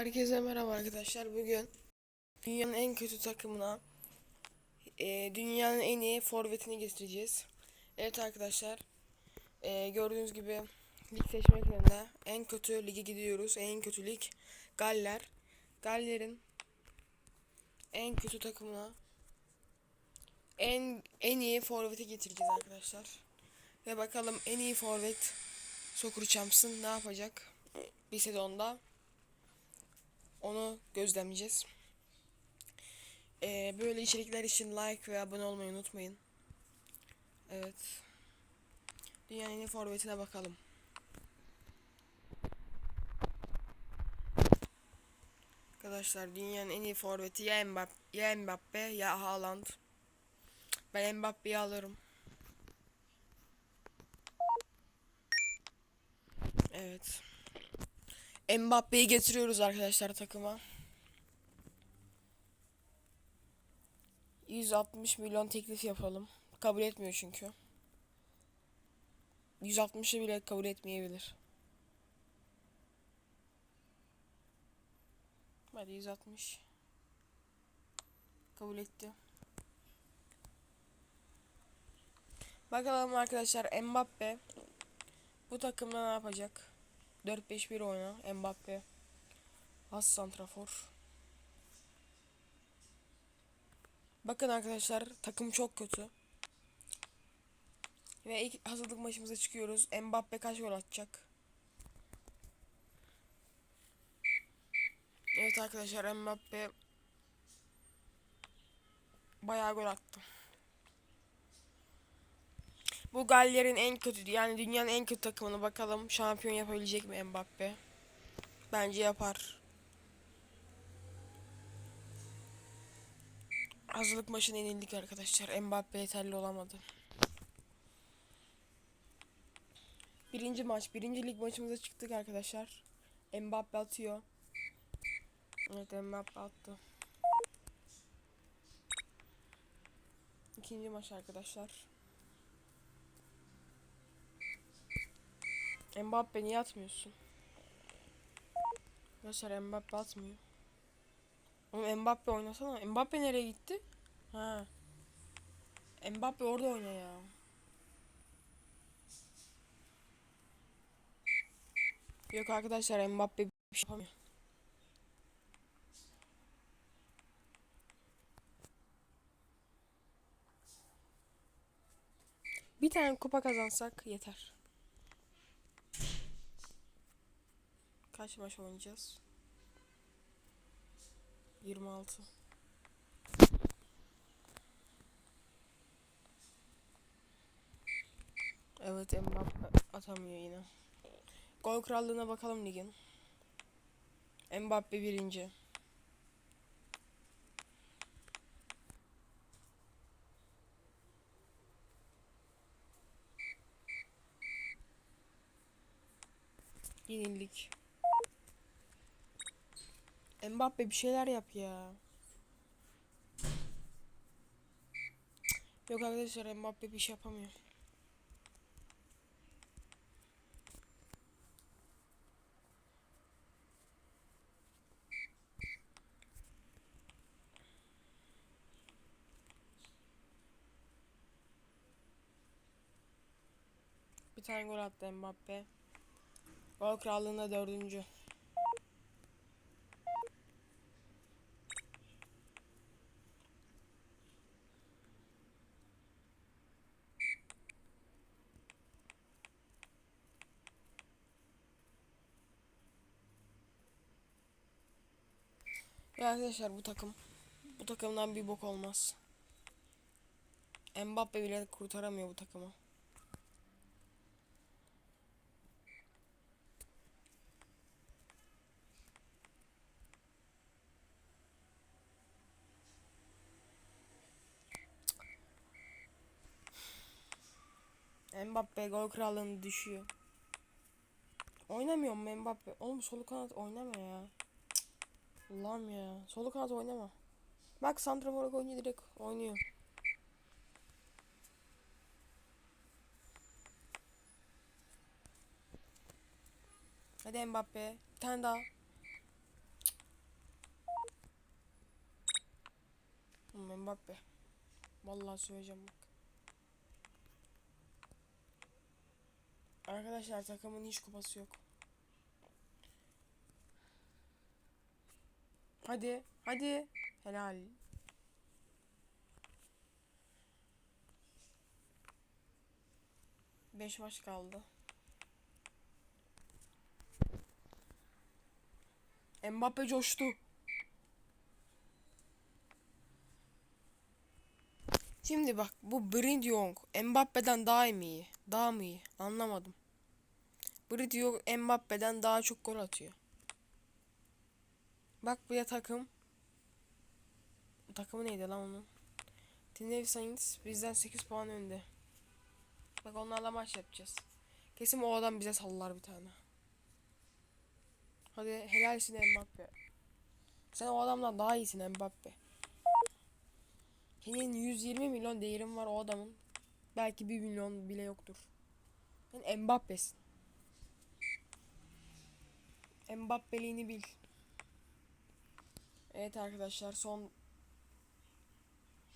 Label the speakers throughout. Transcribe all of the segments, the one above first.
Speaker 1: Herkese merhaba arkadaşlar. Bugün dünyanın en kötü takımına e, dünyanın en iyi forvetini getireceğiz. Evet arkadaşlar. e, gördüğünüz gibi lig seçmek yerine en kötü lige gidiyoruz. En kötü lig Galler. Galler'in en kötü takımına en en iyi forveti getireceğiz arkadaşlar. Ve bakalım en iyi forvet Sokuru Champions'ın ne yapacak bir sezonda. Onu gözlemleyeceğiz. Ee, böyle içerikler için like ve abone olmayı unutmayın. Evet. Dünyanın en iyi forvetine bakalım. Arkadaşlar dünyanın en iyi forveti ya Mbappe ya, Mbappe, ya Haaland. Ben Mbappe'yi alırım. Evet. Mbappe'yi getiriyoruz arkadaşlar takıma. 160 milyon teklif yapalım. Kabul etmiyor çünkü. 160'ı bile kabul etmeyebilir. Hadi 160. Kabul etti. Bakalım arkadaşlar Mbappe bu takımda ne yapacak? 4-5-1 oyna Mbappe. Has santrafor. Bakın arkadaşlar takım çok kötü. Ve ilk hazırlık maçımıza çıkıyoruz. Mbappe kaç gol atacak? Evet arkadaşlar Mbappe bayağı gol attı. Bu Galler'in en kötü yani dünyanın en kötü takımını bakalım şampiyon yapabilecek mi Mbappe? Bence yapar. Hazırlık maçına yenildik arkadaşlar. Mbappe yeterli olamadı. Birinci maç, birinci lig maçımıza çıktık arkadaşlar. Mbappe atıyor. Evet Mbappe attı. İkinci maç arkadaşlar. Mbappe niye atmıyorsun? Arkadaşlar Mbappe atmıyor. Oğlum Mbappe oynasana. Mbappe nereye gitti? Ha. Mbappe orada oyna ya. Yok arkadaşlar Mbappe bir şey yapamıyor. Bir tane kupa kazansak yeter. Kaç maç oynayacağız? 26. Evet Mbappe atamıyor yine. Gol krallığına bakalım ligin. Mbappe birinci. Yenildik. Mbappe bir şeyler yap ya. Yok arkadaşlar Mbappe bir şey yapamıyor. Bir tane gol attı Mbappe. Gol krallığında dördüncü. Ya arkadaşlar bu takım bu takımdan bir bok olmaz. Mbappe bile kurtaramıyor bu takımı. Mbappe gol krallığını düşüyor. Oynamıyor mu Mbappe? Oğlum solu kanat oynama ya. Allah'ım ya. Soluk kanat oynama. Bak Santrafor oyuncu direkt oynuyor. Hadi Mbappe. Bir tane daha. Mbappe. Vallahi söyleyeceğim bak. Arkadaşlar takımın hiç kupası yok. Hadi, hadi. Helal. Beş maç kaldı. Mbappe coştu. Şimdi bak bu Brind Young Mbappe'den daha mı iyi? Daha mı iyi? Anlamadım. Brind Young Mbappe'den daha çok gol atıyor. Bak bu takım. Takımı neydi lan onun? Tinlev Saints bizden 8 puan önde. Bak onlarla maç yapacağız. Kesin o adam bize sallar bir tane. Hadi helalsin Mbappe. Sen o adamdan daha iyisin Mbappe. Senin 120 milyon değerin var o adamın. Belki 1 milyon bile yoktur. Sen Mbappe'sin. Mbappe'liğini bil. Evet arkadaşlar son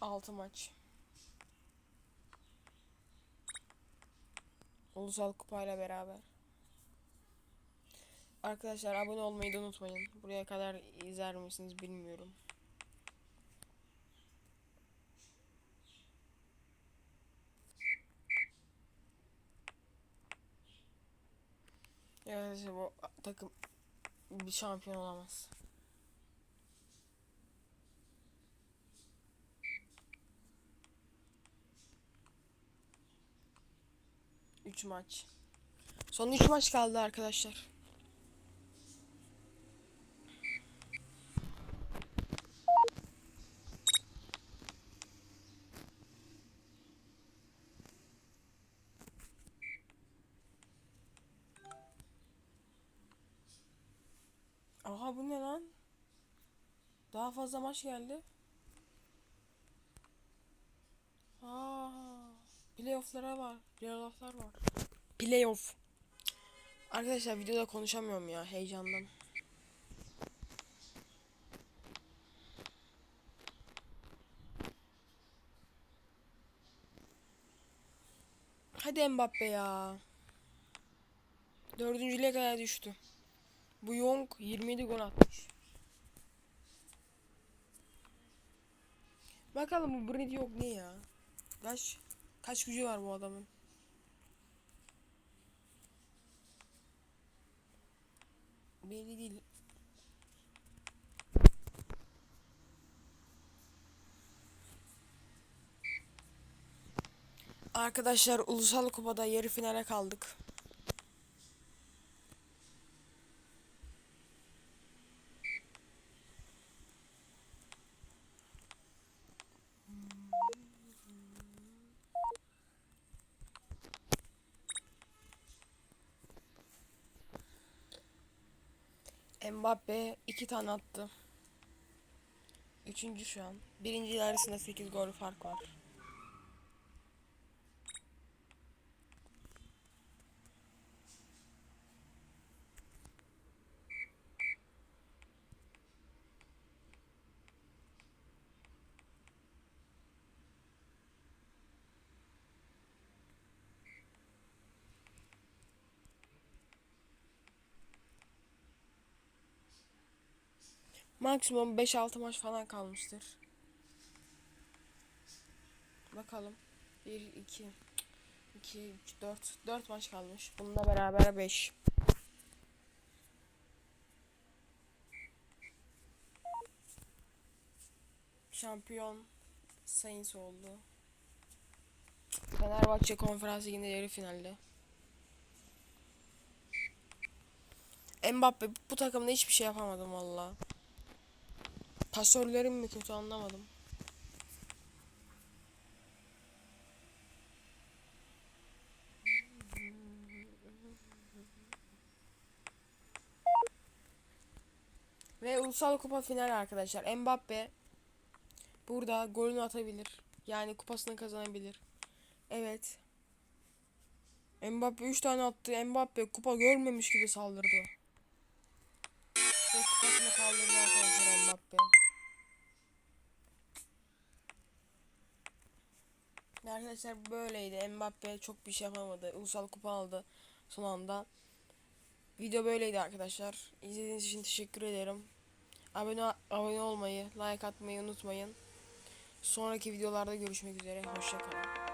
Speaker 1: 6 maç. Ulusal kupayla beraber. Arkadaşlar abone olmayı da unutmayın. Buraya kadar izler misiniz bilmiyorum. İşte bu takım bir şampiyon olamaz. Üç maç. Son üç maç kaldı arkadaşlar. Aha bu ne lan? Daha fazla maç geldi. Playoff'lara var. Playoff'lar var. Playoff. Arkadaşlar videoda konuşamıyorum ya heyecandan. Hadi Mbappe ya. Dördüncülüğe kadar düştü. Bu Young 27 gol atmış. Bakalım bu Brady yok ne ya? Kaç kaç gücü var bu adamın? Belli değil. Arkadaşlar Ulusal Kupa'da yarı finale kaldık. Mbappe iki tane attı. Üçüncü şu an. Birinci arasında 8 gol fark var. Maksimum 5-6 maç falan kalmıştır. Bakalım. 1, 2, 2, 3, 4. 4 maç kalmış. Bununla beraber 5. Şampiyon Saints oldu. Fenerbahçe konferans liginde yarı finalde. Mbappe bu takımda hiçbir şey yapamadım valla. Pasörlerim mi kötü anlamadım. Ve Ulusal Kupa finali arkadaşlar. Mbappe burada golünü atabilir. Yani kupasını kazanabilir. Evet. Mbappe 3 tane attı. Mbappe kupa görmemiş gibi saldırdı. Ve kupasını kaldırdı arkadaşlar Mbappe. Arkadaşlar böyleydi. Mbappe çok bir şey yapamadı. Ulusal kupa aldı son anda. Video böyleydi arkadaşlar. İzlediğiniz için teşekkür ederim. Abone abone olmayı, like atmayı unutmayın. Sonraki videolarda görüşmek üzere. Hoşçakalın.